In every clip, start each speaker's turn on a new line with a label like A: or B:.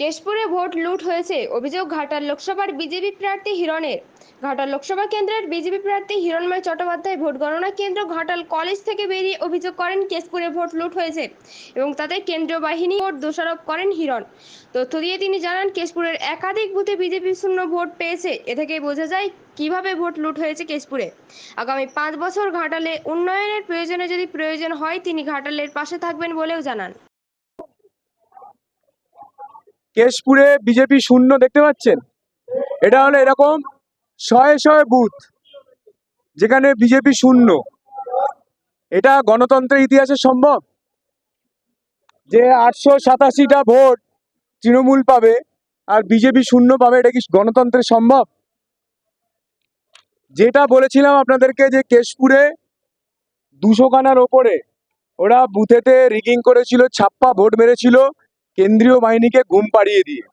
A: কেশপুরে vote লুট হয়েছে। অভিযোগ, ঘাটাল লোকসভার বিজেপি প্রার্থী হিরণের। ঘাটাল লোকসভা কেন্দ্রের বিজেপি প্রার্থী হিরণময় চট্টোপাধ্যায় ভোট গণনা কেন্দ্র ঘাটাল কলেজ থেকে বেরিয়ে অভিযোগ করেন, কেশপুরে ভোট লুট হয়েছে এবং তাতে কেন্দ্রীয় বাহিনী ভোট দোষারোপ করেন হিরণ। তথ্য দিয়ে তিনি জানান, কেশপুরের একাধিক বুথে বিজেপি শূন্য ভোট পেয়েছে। এ থেকেই বোঝা যায় কীভাবে ভোট লুট হয়েছে কেশপুরে। আগামী পাঁচ বছর ঘাটালে উন্নয়নের প্রয়োজনে যদি প্রয়োজন হয়, তিনি ঘাটালের পাশে থাকবেন বলেও জানান।
B: কেশপুরে বিজেপি শূন্য দেখতে পাচ্ছেন? এটা হলো এরকম শয়ে শয়ে বুথ, যেখানে বিজেপি শূন্য। এটা গণতন্ত্রের ইতিহাসে সম্ভব? যে আটশো সাতাশিটা ভোট তৃণমূল পাবে আর বিজেপি শূন্য পাবে, এটা কি গণতন্ত্রের সম্ভব? যেটা বলেছিলাম আপনাদেরকে যে কেশপুরে দুশো খানার ওপরে ওরা বুথেতে রিগিং করেছিল, ছাপ্পা ভোট মেরেছিল কেন্দ্রীয় বাহিনীকে ঘুম পাড়িয়ে দিয়ে।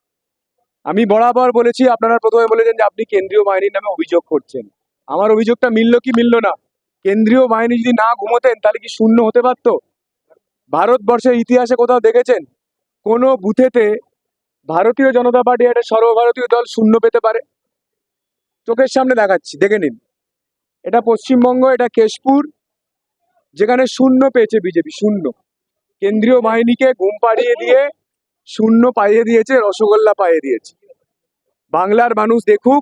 B: আমি বরাবর বলেছি, আপনারা প্রথমে বলেছেন যে আপনি কেন্দ্রীয় বাহিনীর নামে অভিযোগ করছেন। আমার অভিযোগটা মিললো কি মিললো না? কেন্দ্রীয় বাহিনী যদি না ঘুমোতেন, তাহলে কি শূন্য হতে পারত? ভারতবর্ষের ইতিহাসে কোথাও দেখেছেন? কোনো বুথেতে ভারতীয় জনতা পার্টি একটা সর্বভারতীয় দল শূন্য পেতে পারে? চোখের সামনে দেখাচ্ছি, দেখে নিন। এটা পশ্চিমবঙ্গ, এটা কেশপুর, যেখানে শূন্য পেয়েছে বিজেপি, শূন্য। কেন্দ্রীয় বাহিনীকে ঘুম পাড়িয়ে দিয়ে শূন্য পাইয়ে দিয়েছে রসগোল্লা পাইয়ে দিয়েছে। বাংলার মানুষ দেখুক